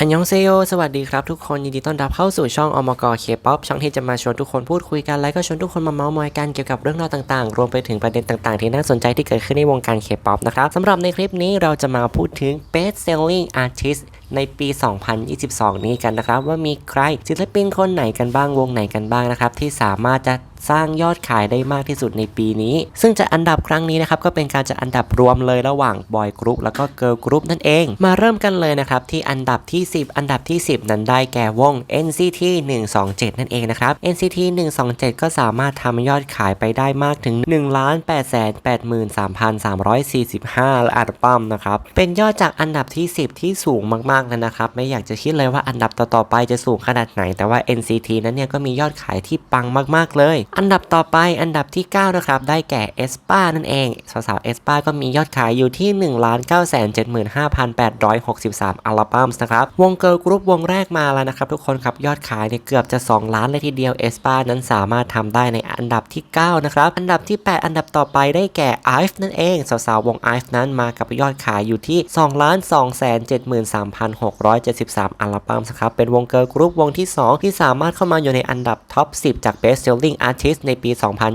อันยองเซโย สวัสดีครับทุกคน ยินดีต้อนรับเข้าสู่ช่องอมกเคป๊อปช่องที่จะมาชวนทุกคนพูดคุยกันและก็ชวนทุกคนมาเมาส์มอยกันเกี่ยวกับเรื่องราวต่างๆ รวมไปถึงประเด็นต่างๆ ที่น่าสนใจที่เกิดขึ้นในวงการเคป๊อปนะครับสำหรับในคลิปนี้เราจะมาพูดถึง best selling artist ในปี 2022 นี้กันนะครับ ว่ามีใครศิลปินคนไหนกันบ้างวงไหนกันบ้างนะครับที่สามารถจะ สร้างยอดขายได้มากที่สุดในปีนี้ ซึ่งจะอันดับครั้งนี้นะครับก็เป็นการจัดอันดับรวมเลยระหว่างบอยกรุ๊ปแล้วก็เกิร์ลกรุ๊ปนั่นเอง มาเริ่มกันเลยนะครับที่อันดับที่ 10 อันดับที่ 10 นั้นได้แก่วง NCT 127 นั่นเองนะครับ NCT 127 ก็สามารถทำยอดขายไปได้มากถึง 1 8 8 3 3 4 5อัลบั้มนะครับเป็นยอดจากอันดับที่ 10 ที่สูงมากๆเลยนะครับ ไม่อยากจะคิดเลยว่าอันดับต่อๆไปจะสูงขนาดไหน แต่ว่า NCT นั้นเนี่ยก็มียอดขายที่ปังมากๆเลยอันดับต่อไปอันดับที่ 9 นะครับ ได้แก่เอสปานั่นเอง สาวๆเอสปาก็มียอดขายอยู่ที่ 1 9 7 5 8 6 3 อัลบั้มนะครับ วงเกิร์ลกรุ๊ปวงแรกมาแล้วนะครับ ทุกคนครับยอดขายเนี่ยเกือบจะ 2 ล้านเลยทีเดียวเอสปานั้นสามารถทำได้ในอันดับที่ 9 นะครับ อันดับที่ 8 อันดับต่อไปได้แก่ไอฟ์นั่นเอง สาวๆวงไอฟ์นั้นมากับยอดขายอยู่ที่2ล้าน2 7 3 6 7 3 อัลบั้มครับเป็นวงเกิร์ลกรุ๊ปวงที่ 2 ที่สามารถเข้ามาอยู่ในอันดับท็อป10 จาก Best Selling Artist ในปี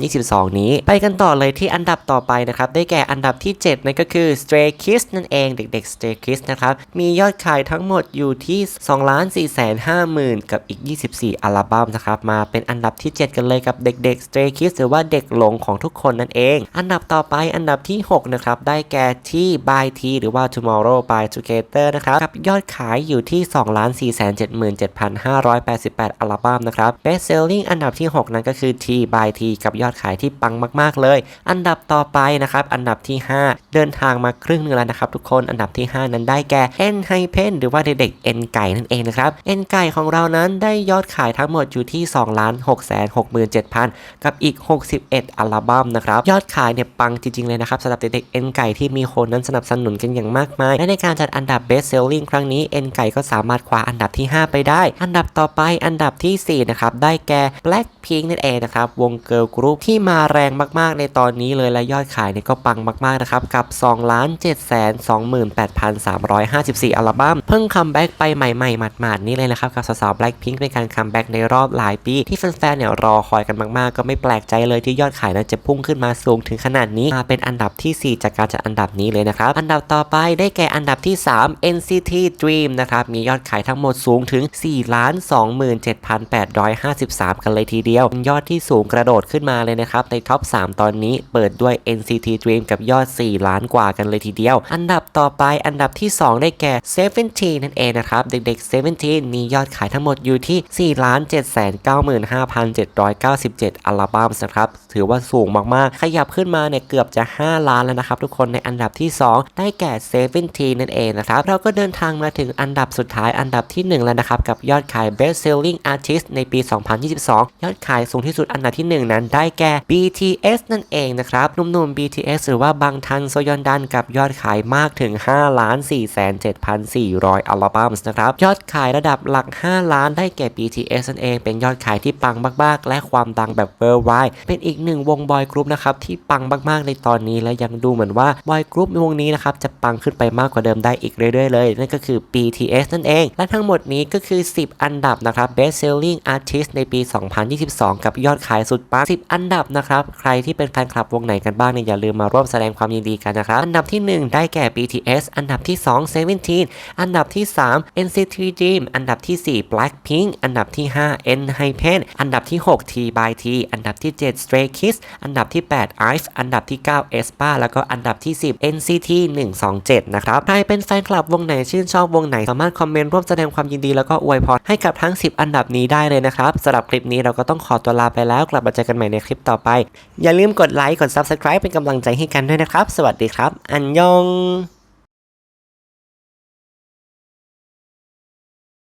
2022 นี้ ไปกันต่อเลยที่อันดับต่อไปนะครับ ได้แก่อันดับที่ 7 นั่นก็คือ Stray Kids นั่นเองเด็กๆ Stray Kids นะครับ มียอดขายทั้งหมดอยู่ที่2ล้าน4 5 0 0 0 0 กับอีก 24 อัลบั้มนะครับ มาเป็นอันดับที่ 7 กันเลยกับเด็กๆ Stray Kids หรือว่าเด็กหลงของทุกคนนั่นเอง อันดับต่อไปอันดับที่ 6 นะครับ ได้แก่ที่ By T หรือว่า Tomorrow by Together นะครับกับยอดขายอยู่ที่2ล้าน4 7 7 588 อัลบั้มนะครับ Best Selling อันดับที่ 6 นั้นก็คือ T by T กับยอดขายที่ปังมากๆเลย อันดับต่อไปนะครับอันดับที่ 5 เดินทางมาครึ่งหนึงแล้วนะครับทุกคนอันดับที่ 5 นั้นได้แก่ N h y p e n หรือว่าเด็กๆ N ไก่นั่นเองนะครับ N ไก่ของเรานั้นได้ยอดขายทั้งหมดอยู่ที่2ล้าน6 6 7 0 0 0 กับอีก 61 อัลบั้มนะครับยอดขายเนี่ยปังจริงๆเลยนะครับสำหรับเด็กๆ N ไก่ที่มีคนนั้นสนับสนุนกันอย่างมากมาย และในการจัดอันดับ Best Selling ครั้งนี้ N ไก่ก็สามารถคว้าอันดับที่ 5 ไปได้ อันดับต่อไปอันดับที่4นะครับได้แก่ Blackpink นั่นเองนะครับวงเกิร์ลกรุ๊ปที่มาแรงมากๆ ในตอนนี้เลยและยอดขายเนี่ยก็ปังมากๆนะครับกับ2ล้าน7 2 8 3 5 4 อัลบั้มเพิ่งคัมแบ็กไปใหม่ๆหมาดๆนี่เลยนะครับกับสาวๆ Blackpink เป็นการคัมแบ็กในรอบหลายปี ที่แฟนๆเนี่ยรอคอยกันมากๆ ก็ไม่แปลกใจเลยที่ยอดขายนั้นจะพุ่งขึ้นมาสูงถึงขนาดนี้มาเป็นอันดับที่ 4 จากการจัดอันดับนี้เลยนะครับอันดับต่อไปได้แก่อันดับที่ 3 NCT Dream นะครับมียอดขายทั้งหมดสูงถึง4ล้าน27,853 กันเลยทีเดียว ยอดที่สูงกระโดดขึ้นมาเลยนะครับ ในท็อป 3 ตอนนี้เปิดด้วย NCT Dream กับยอด 4 ล้านกว่ากันเลยทีเดียว อันดับต่อไปอันดับที่ 2 ได้แก่ Seventeen นั่นเองนะครับ เด็กๆ Seventeen มียอดขายทั้งหมดอยู่ที่4ล้าน795,797 อัลบั้มนะครับ ถือว่าสูงมากๆ ขยับขึ้นมาเนี่ยเกือบจะ 5 ล้านแล้วนะครับ ทุกคนในอันดับที่ 2 ได้แก่ Seventeen นั่นเองนะครับ เราก็เดินทางมาถึงอันดับสุดท้ายอันดับที่ 1 แล้วนะครับ กับยอดขาย Best Selling Artist ในปี 2022 ยอดขายสูงที่สุดอันดับที่ 1 นั้นได้แก่ BTS นั่นเองนะครับหนุ่มๆ BTS หรือว่าบังทันโซยอนดันกับยอดขายมากถึง 5 ล้าน 4 7,400 อัลบั้มนะครับ ยอดขายระดับหลัก 5 ล้านได้แก่ BTS นั่นเองเป็นยอดขายที่ปังมากๆ และความดังแบบ worldwide เป็นอีกหนึ่งวงบอยกรุ๊ปนะครับที่ปังมากๆในตอนนี้และยังดูเหมือนว่าบอยกรุ๊ปวงนี้นะครับจะปังขึ้นไปมากกว่าเดิมได้อีกเรื่อยๆ เลย นั่นก็คือ BTS นั่นเอง และทั้งหมดนี้ก็คือ 10 อันดับนะครับ best selling artist ในปี 2022 กับยอดขายสุดปัง10 อันดับนะครับ ใครที่เป็นแฟนคลับวงไหนกันบ้างเนี่ยอย่าลืมมาร่วมแสดงความยินดีกันนะครับ อันดับที่ 1 ได้แก่ BTS อันดับที่2 Seventeen อันดับที่ 3 NCT Dream อันดับที่ 4 Blackpink อันดับที่ 5 ENHYPEN อันดับที่ 6 T by T อันดับที่ 7 Stray Kids อันดับที่ 8 IVE อันดับที่ 9 aespa แล้วก็อันดับที่ 10 NCT 127 นะครับ ใครเป็นแฟนคลับวงไหนชื่นชอบวงไหน สามารถคอมเมนต์ร่วมแสดงความยินดีแล้วก็อวยพรให้กับทั้ง 10 อันดับนี้ได้เลยนะครับสำหรับคลิปนี้เราก็ต้องขอตัวลาไปแล้วแล้วกลับมาเจอกันใหม่ในคลิปต่อไป อย่าลืมกดไลค์กด Subscribe เป็นกำลังใจให้กันด้วยนะครับ สวัสดีครับ อันยอง